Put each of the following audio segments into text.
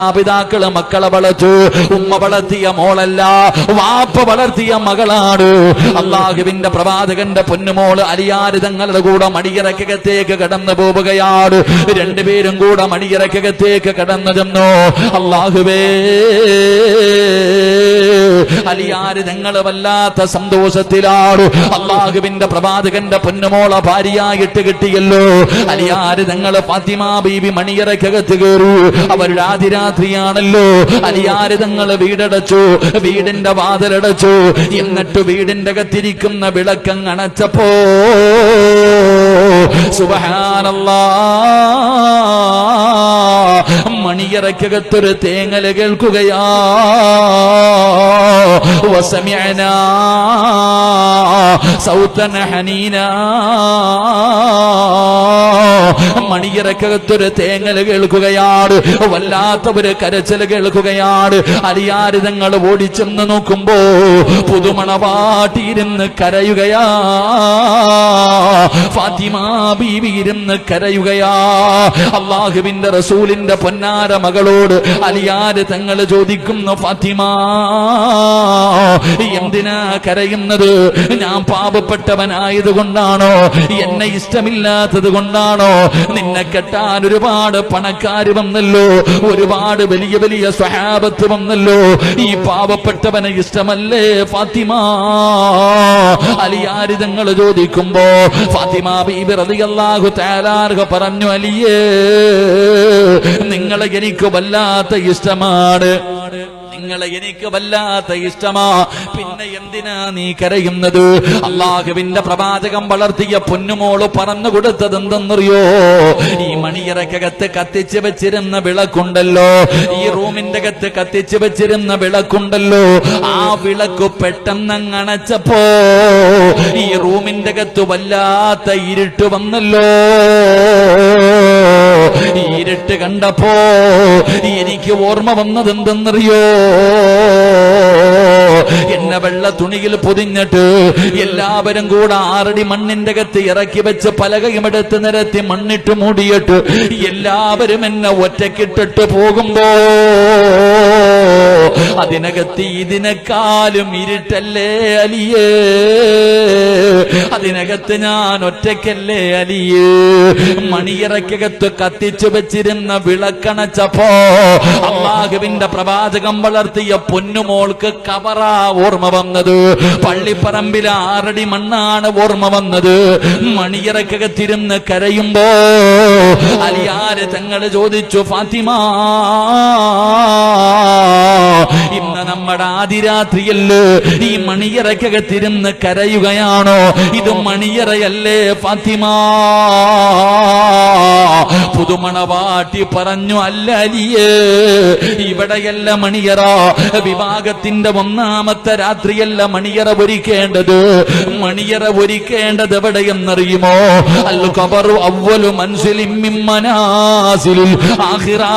പിതാക്കൾ മക്കളെ വളച്ചു ഉമ്മ വളർത്തിയ മോളല്ല വാപ്പ വളർത്തിയ മകളാണ്. അള്ളാഹുവിന്റെ പ്രവാചകന്റെ പൊന്നുമോൾ അലിയാര് തങ്ങളുടെ കൂടെ മടിയിറക്കകത്തേക്ക് കടന്നു പോവുകയാണ്. രണ്ടുപേരും കൂടെ മടിയിറക്കകത്തേക്ക് കടന്നു ചെന്നു. അള്ളാഹുവേ അലിയാര് ഞങ്ങൾ വല്ലാത്ത സന്തോഷത്തിലാണ്. അള്ളാഹുവിന്റെ പ്രവാചകന്റെ പൊന്നുമോള ഭാര്യയായിട്ട് കിട്ടിയല്ലോ. അലിയാര് ഞങ്ങൾ ഫാത്തിമ ബീവി മണിയറക്കകത്ത് കയറൂ. അവരുടെ ആദിരാത്രിയാണല്ലോ അലിയാര് അലിയാരിതങ്ങൾ വീടടച്ചു വീടിന്റെ വാതിലടച്ചു. എന്നിട്ട് വീടിന്റെ അകത്തിരിക്കുന്ന വിളക്കം അണച്ചപ്പോ സുബഹാനല്ലാ. മണിയറക്കകത്തൊരു തേങ്ങൽ കേൾക്കുകയാ. وسمعنا صوتا حنينا മണിയറക്കകത്തൊരു തേങ്ങൽ കേൾക്കുകയാണ് വല്ലാത്ത ഒരു കരച്ചൽ കേൾക്കുകയാണ് അരിയാര് തങ്ങൾ ഓടിച്ചെന്ന് നോക്കുമ്പോ പുതുമണവാട്ടിയിരുന്ന് കരയുകയാ ഫാത്തിമ ബീവി ഇരുന്ന് കരയുകയാ അള്ളാഹുവിന്റെ റസൂലിന്റെ പൊന്നാര മകളോട് അലിയാര് തങ്ങൾ ചോദിക്കുന്നു ഫാത്തിമ എന്തിനാ കരയുന്നത്? ഞാൻ പാപപ്പെട്ടവനായത് കൊണ്ടാണോ എന്നെ ഇഷ്ടമില്ലാത്തത് കൊണ്ടാണോ? നിന്നെ കെട്ടാൻ ഒരുപാട് പണക്കാര് വന്നല്ലോ. ഒരുപാട് വലിയ വലിയ സ്വഹാബത്ത് വന്നല്ലോ. ഈ പാവപ്പെട്ടവനെ ഇഷ്ടമല്ലേ ഫാത്തിമ? അലിയാരിതങ്ങൾ ചോദിക്കുമ്പോ ഫാത്തിമ ബീബി തആലാർഹ പറഞ്ഞു അലിയേ നിങ്ങളെ എനിക്ക് വല്ലാത്ത ഇഷ്ടമാണ്. നിങ്ങളെ എനിക്ക് വല്ലാത്ത ഇഷ്ടമാ. പിന്നെ എന്തിനാ നീ കരയുന്നത്? അള്ളാഹുവിന്റെ പ്രവാചകം വളർത്തിയ പൊന്നുമോൾ പറഞ്ഞു കൊടുത്തത് എന്തെന്നറിയോ? ഈ മണിയറക്കകത്ത് കത്തിച്ച് വെച്ചിരുന്ന വിളക്കുണ്ടല്ലോ. ഈ റൂമിന്റെ അകത്ത് കത്തിച്ച് വെച്ചിരുന്ന വിളക്കുണ്ടല്ലോ. ആ വിളക്ക് പെട്ടെന്ന് അണച്ചപ്പോ ഈ റൂമിന്റെ അകത്ത് വല്ലാത്ത ഇരുട്ട് വന്നല്ലോ. കണ്ടപ്പോ എനിക്ക് ഓർമ്മ വന്നത് എന്തെന്നറിയോ എന്നെ വെള്ള തുണിയിൽ പൊതിഞ്ഞിട്ട് എല്ലാവരും കൂടെ ആറടി മണ്ണിന്റെ അകത്ത് ഇറക്കി വെച്ച് പലകയും എടുത്ത് നിരത്തി മണ്ണിട്ട് മൂടിയിട്ട് എല്ലാവരും എന്നെ ഒറ്റക്കിട്ടിട്ട് പോകുമ്പോ അതിനകത്ത് ഇതിനെക്കാളും ഇരുട്ടല്ലേ അലിയേ? അതിനകത്ത് ഞാൻ ഒറ്റയ്ക്കല്ലേ അലിയേ? മണിയറക്കകത്ത് കത്തിച്ചു വെച്ചിരുന്ന വിളക്കണച്ചപ്പോ അള്ളാഹുവിന്റെ പ്രവാചകം വളർത്തിയ പൊന്നുമോൾക്ക് കവറാ ഓർമ്മ വന്നത്. പള്ളിപ്പറമ്പിൽ ആറടി മണ്ണാണ് ഓർമ്മ വന്നത്. മണിയറക്കകത്തിരുന്ന് കരയുമ്പോ അലിയാര് തങ്ങൾ ചോദിച്ചു ഫാത്തിമ ഇന്ന് നമ്മുടെ ആദിരാത്രിയല്ലേ? ഈ മണിയറക്കകത്തിരുന്ന് കരയുകയാണോ? ഇത് മണിയറയല്ലേ ഫാത്തിമ? പുതുമണവാട്ടി പറഞ്ഞു അല്ല അലിയേ ഇവിടെയല്ല മണിയറ. വിവാഹത്തിന്റെ ഒന്നാമത്തെ രാത്രിയല്ല മണിയറ ഒരുക്കേണ്ടത്. മണിയറ ഒരുക്കേണ്ടത് എവിടെയെന്നറിയുമോ? അൽ ഖബറു അവലു മനസ്സിലിമ്മിമ്മനാസിലിൽ ആഹിറാ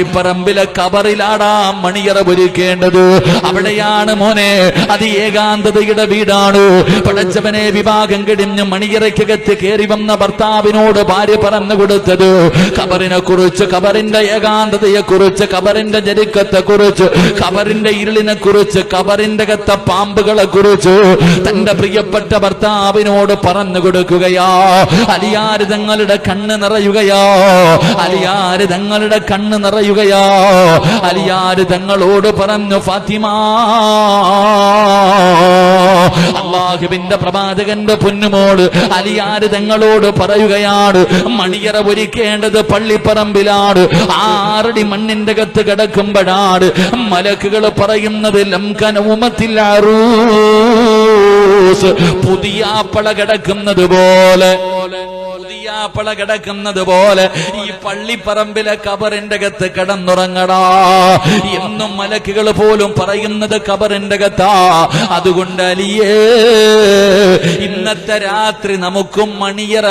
പള്ളിപ്പറമ്പിലെ കബറിലാടാ മണിയറ ഒരുക്കേണ്ടത്. അവിടെയാണ് മോനെ അത് ഏകാന്തതയുടെ വീടാണ്. പടച്ചവനെ വിവാഹം കിടിഞ്ഞ് മണിയറയ്ക്കകത്ത് കയറി വന്ന ഭർത്താവിനോട് ഭാര്യ പറഞ്ഞു കൊടുത്തത്. കബറിനെ കുറിച്ച് കബറിന്റെ ഏകാന്തതയെ കുറിച്ച് കബറിന്റെ ജരുക്കത്തെ കുറിച്ച് കബറിന്റെ ഇരുളിനെ കുറിച്ച് കബറിന്റെ കത്ത പാമ്പുകളെ കുറിച്ച് തന്റെ പ്രിയപ്പെട്ട ഭർത്താവിനോട് പറഞ്ഞു കൊടുക്കുകയാ. അലിയാരിതങ്ങളുടെ കണ്ണ് നിറയുകയാ. അലിയാരിതങ്ങളുടെ കണ്ണ് കണ്ണ് നിറയുകയാ അലിയാര് തങ്ങളോട് പറഞ്ഞു ഫാത്തിമ. അള്ളാഹുവിന്റെ പ്രവാചകന്റെ പൊന്നുമോട് അലിയാര് തങ്ങളോട് പറയുകയാണ് മണിയറ ഒരുക്കേണ്ടത് പള്ളിപ്പറമ്പിലാണ്. ആറടി മണ്ണിന്റെ കത്ത് കിടക്കുമ്പോഴാണ് മലക്കുകൾ പറയുന്നത് ലംകനവുമത്തില്ലാറൂ പുതിയ പള കിടക്കുന്നത് പോലെ. പുതിയാപ്പള കിടക്കുന്നത് പോലെ ഈ പള്ളിപ്പറമ്പിലെ കബറിന്റെ അകത്ത് കിടന്നുറങ്ങടാ. എന്നും മലക്കുകൾ പോലും പറയുന്നത് കബറിന്റെ അകത്താ. അതുകൊണ്ട് അലിയേ ഇന്നത്തെ രാത്രി നമുക്കും മണിയറ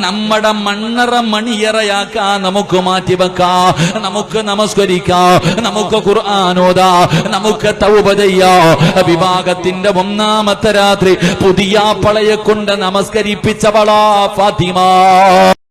നമ്മുടെ മണ്ണറ മണിയറയാക്കാ. നമുക്ക് മാറ്റിവെക്കാ നമുക്ക് നമസ്കരിക്കാം. നമുക്ക് ഖുർആാനോദാ നമുക്ക് തൗബ ചെയ്യാ. വിവാഹത്തിന്റെ ഒന്നാമത്തെ രാത്രി പുതിയ പളയെ കൊണ്ട് നമസ്കരിപ്പിച്ചവളാ ഫാത്തിമ. God.